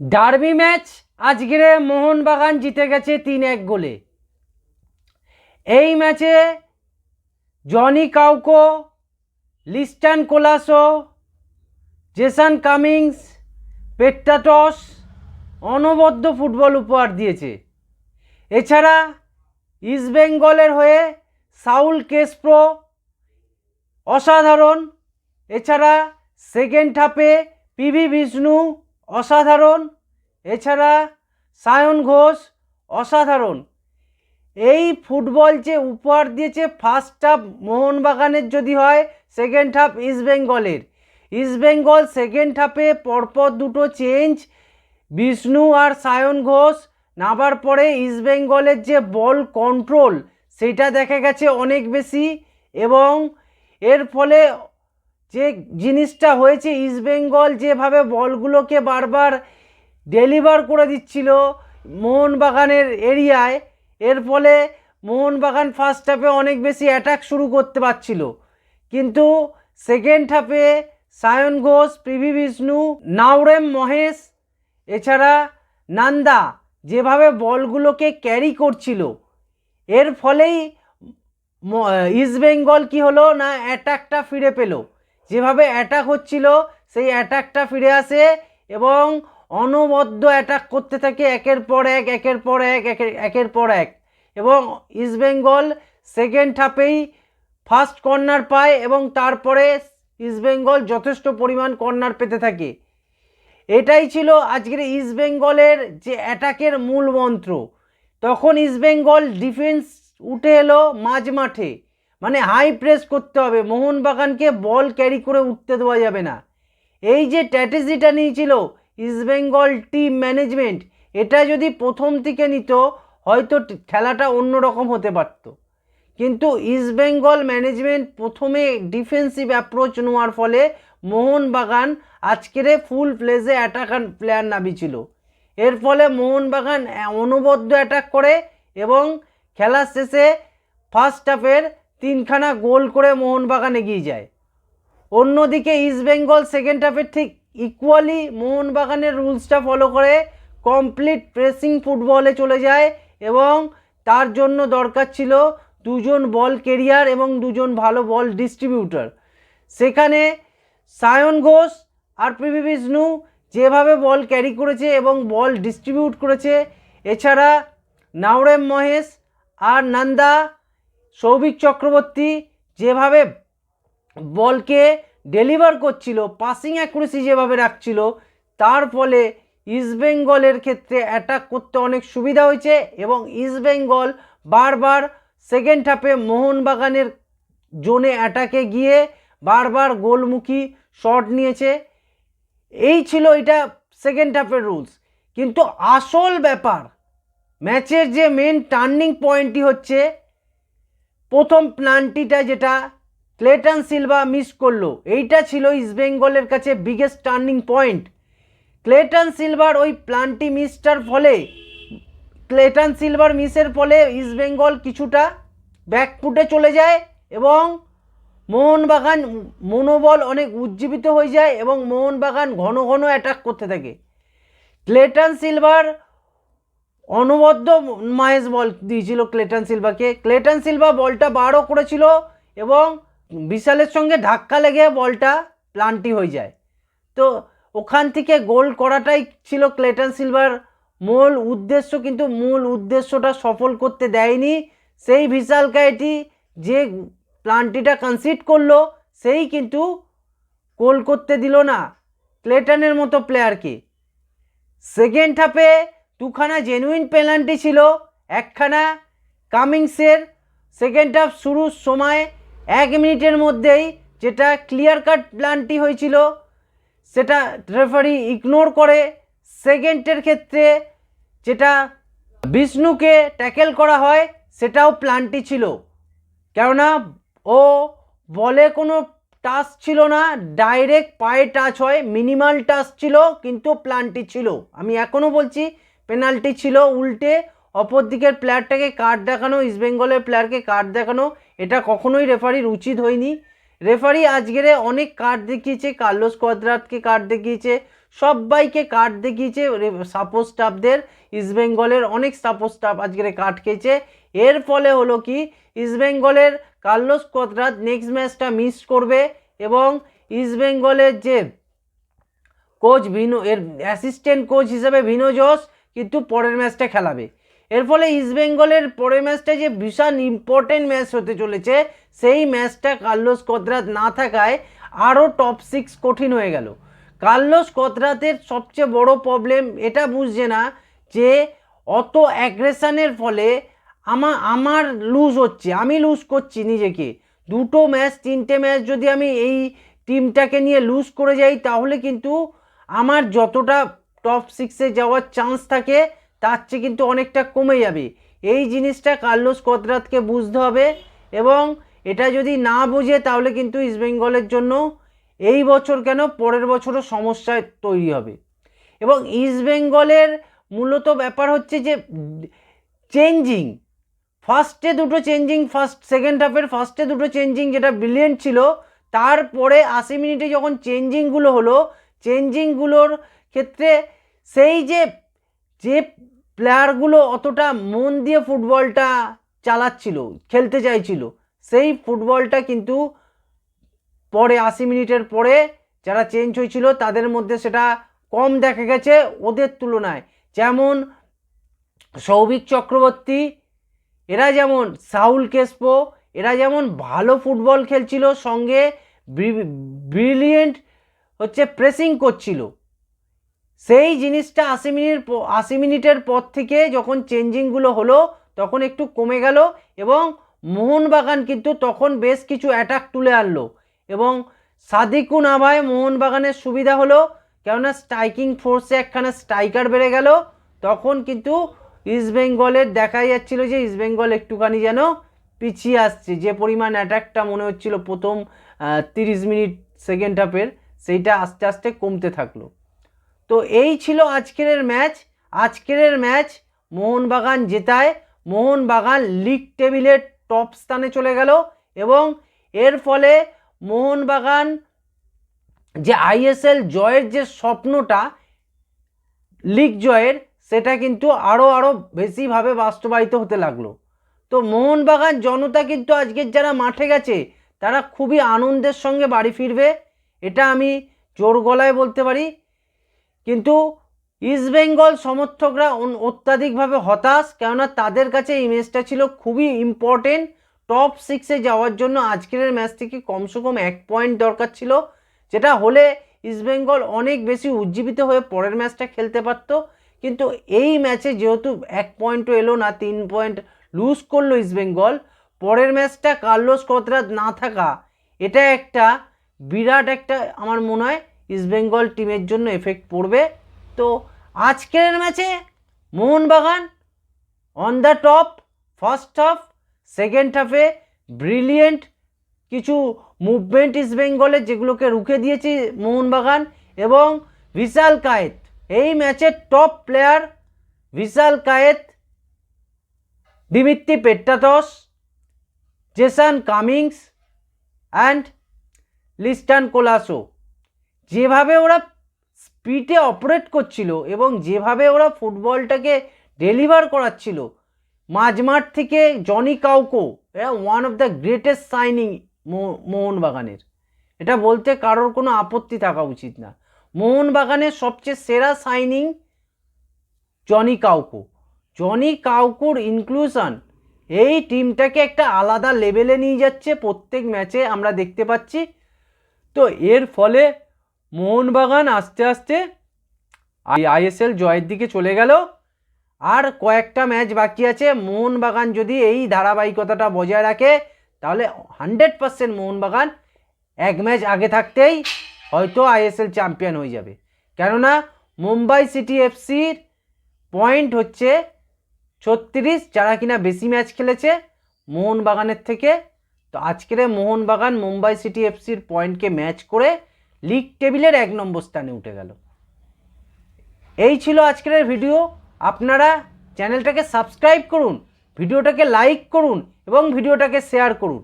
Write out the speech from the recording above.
Derby match আজকের মোহনবাগান জিতে গেছে তিন এক গোলে। এই ম্যাচে Joni Kauko, Liston Colaco, Jason Cummings Petratos অনবদ্য ফুটবল উপহার দিয়েছে। এছাড়া ইস্টবেঙ্গলের হয়ে সাউল কেসপ্রো, অসাধারণ। এছাড়া সেকেন্ড হাফে পিভি বিষ্ণু অসাধারণ। এছাড়া সায়ন ঘোষ অসাধারণ। এই ফুটবল যে উপহার দিয়েছে ফার্স্ট হাফ মোহনবাগানের যদি হয় সেকেন্ড হাফ ইস্টবেঙ্গলের ইস্টবেঙ্গল সেকেন্ড হাফে পরপর দুটো চেঞ্জ বিষ্ণু আর সায়ন ঘোষ নামার পরে ইস্টবেঙ্গলের যে বল কন্ট্রোল সেটা দেখা গেছে অনেক বেশি এবং এর ফলে যে জিনিসটা হয়েছে ইস্টবেঙ্গল যেভাবে বলগুলোকে বারবার ডেলিভার করে দিচ্ছিল মোহনবাগানের এরিয়ায়, এর ফলে মোহনবাগান ফার্স্ট হাফে অনেক বেশি অ্যাটাক শুরু করতে পারছিল। কিন্তু সেকেন্ড হাফে সায়ন ঘোষ পিভি বিষ্ণু, নাওরেম মহেশ, এছাড়া নান্দা যেভাবে বলগুলোকে ক্যারি করছিল, এর ফলেই ইস্টবেঙ্গল কি হলো না অ্যাটাকটা ফিরে পেল। যেভাবে অ্যাটাক হচ্ছিল, সেই অ্যাটাকটা ফিরে আসে এবং অনবদ্য অ্যাটাক করতে থাকে একের পর এক, একের পর এক, একের পর এক। এবং ইস্টবেঙ্গল সেকেন্ড হাফেই ফার্স্ট কর্নার পায় এবং তারপরে ইস্টবেঙ্গল যথেষ্ট পরিমাণ কর্নার পেতে থাকে। এটাই ছিল আজকের ইস্টবেঙ্গলের যে অ্যাটাকের মূল মন্ত্র। তখন ইস্টবেঙ্গল ডিফেন্স উঠে এলো মাঝ মাঠে। মানে হাই প্রেস করতে হবে। মোহনবাগানকে বল ক্যারি করে উঠতে দেওয়া যাবে না। এই যে স্ট্র্যাটেজিটা নিয়েছিল ইস্টবেঙ্গল টিম ম্যানেজমেন্ট এটা যদি প্রথম থেকে নিত, হয়তো খেলাটা অন্যরকম হতে পারত। কিন্তু ইস্টবেঙ্গল ম্যানেজমেন্ট প্রথমে ডিফেন্সিভ অ্যাপ্রোচ নেওয়ার ফলে মোহনবাগান আজকেরে ফুল প্লেসে অ্যাটাকার প্লেয়ার নামিয়েছিল। এর ফলে মোহনবাগান অনবদ্য অ্যাটাক করে এবং খেলার শেষে ফার্স্ট হাফের তিনখানা গোল করে মোহনবাগান এগিয়ে যায়। অন্যদিকে ইস্টবেঙ্গল সেকেন্ড হাফের ঠিক ইকুয়ালি মোহনবাগানের রুলসটা ফলো করে কমপ্লিট প্রেসিং ফুটবলে চলে যায় এবং তার জন্য দরকার ছিল দুজন বল কেরিয়ার এবং দুজন ভালো বল ডিস্ট্রিবিউটর সেখানে সায়ন ঘোষ আর পিভি বিষ্ণু যেভাবে বল ক্যারি করেছে এবং বল ডিস্ট্রিবিউট করেছে, এছাড়া নাওরেম মহেশ আর নন্দা সৌভিক চক্রবর্তী যেভাবে বলকে ডেলিভার করছিল পাসিং অ্যাকুরেসি যেভাবে রাখছিল, তার ফলে ইস্টবেঙ্গলের ক্ষেত্রে অ্যাটাক করতে অনেক সুবিধা হয়েছে এবং ইস্টবেঙ্গল বারবার সেকেন্ড হাফে মোহনবাগানের জোনে অ্যাটাকে গিয়ে বারবার গোলমুখী শট নিয়েছে। এই ছিল এটা সেকেন্ড হাফের রুলস কিন্তু আসল ব্যাপার ম্যাচের যে মেন টার্নিং পয়েন্টটি হচ্ছে প্রথম প্লান্টিটা যেটা ক্লেটন সিলভা মিস করল, এইটা ছিল ইস্টবেঙ্গলের কাছে biggest turning point Clayton silver ওই প্লান্টি মিসটার ফলে, ক্লেটন সিলভার মিসের ফলে ইস্টবেঙ্গল কিছুটা ব্যাকফুটে চলে যায় এবং মোহনবাগান মনোবল অনেক উজ্জীবিত হয়ে যায় এবং মোহনবাগান ঘন ঘন অ্যাটাক করতে থাকে। ক্লেটন সিলভার অনবদ্য মাহেশ বল দিয়েছিল ক্লেটন সিলভাকে। ক্লেটন সিলভা বলটা বারও করেছিল এবং বিশালের সঙ্গে ধাক্কা লেগে বলটা প্লান্টি হয়ে যায়। তো ওখান থেকে গোল করাটাই ছিল ক্লেটন সিলভার মূল উদ্দেশ্য, কিন্তু মূল উদ্দেশ্যটা সফল করতে দেয়নি। সেই বিশাল কাইটি যে প্লান্টিটা কনসিড করল, সেই কিন্তু গোল করতে দিল না ক্লেটনের মতো প্লেয়ারকে সেকেন্ড হাফে দুখানা জেনুইন পেনাল্টি ছিল, একখানা কামিংসের সেকেন্ড হাফ শুরুর সময় এক মিনিটের মধ্যেই যেটা ক্লিয়ার কাট প্ল্যানটি হয়েছিল, সেটা রেফারি ইগনোর করে সেকেন্ডের ক্ষেত্রে যেটা বিষ্ণুকে ট্যাকেল করা হয়, সেটাও প্ল্যানটি ছিল। কেননা ও বলে কোনো টাচ ছিল না ডাইরেক্ট পায়ে টাচ হয় মিনিমাল টাচ ছিল, কিন্তু প্ল্যানটি ছিল। আমি এখনও বলছি পেনাল্টি ছিল উল্টে অপর দিকের প্লেয়ারটাকে কার্ড দেখানো ইস্টবেঙ্গলের প্লেয়ারকে কার্ড দেখানো, এটা কখনোই রেফারির উচিত হয়নি। রেফারি আজকেরে অনেক কার্ড দেখিয়েছে, কার্লোস কোয়াদ্রাতকে কার্ড দেখিয়েছে সবাইকে কার্ড দেখিয়েছে সাপোজ স্টাফদের ইস্টবেঙ্গলের অনেক সাপোজ স্টাফ আজকের কার্ড খেয়েছে। এর ফলে হলো কি ইস্টবেঙ্গলের কার্লোস কোতরাত নেক্সট ম্যাচটা মিস করবে এবং ইস্টবেঙ্গলের যে কোচ ভিনো, এর অ্যাসিস্ট্যান্ট কোচ হিসেবে ভিনো জোস কিন্তু পরের ম্যাচটা খেলাবে। এর ফলে ইস্টবেঙ্গলের পরের ম্যাচটা যে ভীষণ ইম্পর্টেন্ট ম্যাচ হতে চলেছে, সেই ম্যাচটা কার্লোস কদরাত না থাকায় আরও টপ সিক্স কঠিন হয়ে গেল। কার্লোস কদরাতের সবচেয়ে বড় প্রবলেম এটা বুঝছে না যে অত অ্যাগ্রেশনের ফলে আমা, আমার লুজ হচ্ছে, আমি লুজ করছি নিজেকে। দুটো ম্যাচ, তিনটে ম্যাচ যদি আমি এই টিমটাকে নিয়ে লুজ করে যাই, তাহলে কিন্তু আমার যতটা টপ সিক্সে যাওয়ার চান্স থাকে, তার চেয়ে কিন্তু অনেকটা কমে যাবে। এই জিনিসটা কার্লোস কদরাতকে বুঝতে হবে এবং এটা যদি না বোঝে তাহলে কিন্তু ইস্টবেঙ্গলের জন্য এই বছর কেন পরের বছরও সমস্যা তৈরি হবে। এবং ইস্টবেঙ্গলের মূলত ব্যাপার হচ্ছে যে চেঞ্জিং ফার্স্টে দুটো চেঞ্জিং ফার্স্ট সেকেন্ড হাফের ফার্স্টে দুটো চেঞ্জিং যেটা ব্রিলিয়েন্ট ছিল, তারপরে আশি মিনিটে যখন চেঞ্জিংগুলো হলো চেঞ্জিংগুলোর ক্ষেত্রে সেই যে যে প্লেয়ারগুলো অতটা মন দিয়ে ফুটবলটা চালাচ্ছিল, খেলতে চাইছিল, সেই ফুটবলটা কিন্তু পরে আশি মিনিটের পরে যারা চেঞ্জ হয়েছিল তাদের মধ্যে সেটা কম দেখা গেছে ওদের তুলনায়। যেমন সৌভিক চক্রবর্তী, এরা যেমন সাউল কেসপো, এরা যেমন ভালো ফুটবল খেলছিল, সঙ্গে ব্রিলিয়েন্ট হচ্ছে প্রেসিং করছিল। সেই জিনিসটা আশি মিনিট আশি মিনিটের পর থেকে যখন চেঞ্জিংগুলো হলো, তখন একটু কমে গেল এবং মোহনবাগান কিন্তু তখন বেশ কিছু অ্যাটাক তুলে আনলো এবং সাদিকু নাভায় মোহনবাগানের সুবিধা হলো, কেননা স্ট্রাইকিং ফোর্সে একখানা স্ট্রাইকার বেড়ে গেল, তখন কিন্তু ইস্টবেঙ্গলের দেখা যাচ্ছিল যে ইস্টবেঙ্গল একটুখানি যেন পিছিয়ে আসছে। যে পরিমাণ অ্যাটাকটা মনে হচ্ছিল প্রথম তিরিশ মিনিট সেকেন্ড হাফের সেইটা আস্তে আস্তে কমতে থাকল। তো এই ছিল আজকের ম্যাচ। আজকের ম্যাচ মোহনবাগান জেতায়। মোহনবাগান লিগ টেবিলের টপ স্থানে চলে গেল এবং এর ফলে মোহনবাগান যে আইএসএল জয়ের যে স্বপ্নটা, লিগ জয়ের, সেটা কিন্তু আরও আরও বেশিভাবে বাস্তবায়িত হতে লাগল। তো মোহনবাগান জনতা কিন্তু আজকের যারা মাঠে গেছে, তারা খুবই আনন্দের সঙ্গে বাড়ি ফিরবে। এটা আমি জোর গলায় বলতে পারি। কিন্তু ইস্টবেঙ্গল সমর্থকরা অত্যাধিকভাবে হতাশ, কেননা তাদের কাছে এই ম্যাচটা ছিল খুবই ইম্পর্টেন্ট টপ সিক্সে যাওয়ার জন্য আজকের ম্যাচ থেকে কমসে কম এক পয়েন্ট দরকার ছিল, যেটা হলে ইস্টবেঙ্গল অনেক বেশি উজ্জীবিত হয়ে পরের ম্যাচটা খেলতে পারতো। কিন্তু এই ম্যাচে যেহেতু এক পয়েন্টও এলো না, তিন পয়েন্ট লুজ করল ইস্টবেঙ্গল পরের ম্যাচটা কার্লোস কতরাত না থাকা, এটা একটা বিরাট একটা আমার মনে হয় ইস্টবেঙ্গল টিমের জন্য এফেক্ট পড়বে। তো আজকের ম্যাচে Mohun Bagan on the top first half second হাফে ব্রিলিয়েন্ট কিছু মুভমেন্ট ইস্ট বেঙ্গলের যেগুলোকে রুখে দিয়েছে মোহনবাগান এবং বিশাল কায়েত। এই ম্যাচের top player Vishal Kaith Dimitri Petratos Jason Cummings and Liston Colaco. যেভাবে ওরা স্পিডে অপারেট করছিল এবং যেভাবে ওরা ফুটবলটাকে ডেলিভার করাচ্ছিল, মাঝমাঠ থেকে জনি কাউকো, এরা one of the greatest signing মোহনবাগানের। এটা বলতে কারোর কোনো আপত্তি থাকা উচিত না। মোহনবাগানের সবচেয়ে সেরা সাইনিং জনি কাউকো। জনি কাউকুর ইনক্লুশন এই টিমটাকে একটা আলাদা লেভেলে নিয়ে যাচ্ছে। প্রত্যেক ম্যাচে আমরা দেখতে পাচ্ছি। তো এর ফলে মোহনবাগান আস্তে আস্তে আইএসএল জয়ের দিকে চলে গেল। আর কয়েকটা ম্যাচ বাকি আছে। মোহনবাগান যদি এই ধারাবাহিকতাটা বজায় রাখে, তাহলে হান্ড্রেড পার্সেন্ট মোহনবাগান এক ম্যাচ আগে থাকতেই হয়তো আইএসএল চ্যাম্পিয়ন হয়ে যাবে। কেননা মুম্বাই সিটি এফসির পয়েন্ট হচ্ছে ছত্রিশ, যারা কিনা বেশি ম্যাচ খেলেছে মোহনবাগানের থেকে। তো আজকের মোহনবাগান মুম্বাই সিটি এফসির পয়েন্টকে ম্যাচ করে লিগ টেবিলের এক নম্বর স্থানে উঠে গেল। এই ছিল আজকের ভিডিও। আপনারা চ্যানেলটাকে সাবস্ক্রাইব করুন, ভিডিওটাকে লাইক করুন এবং ভিডিওটাকে শেয়ার করুন।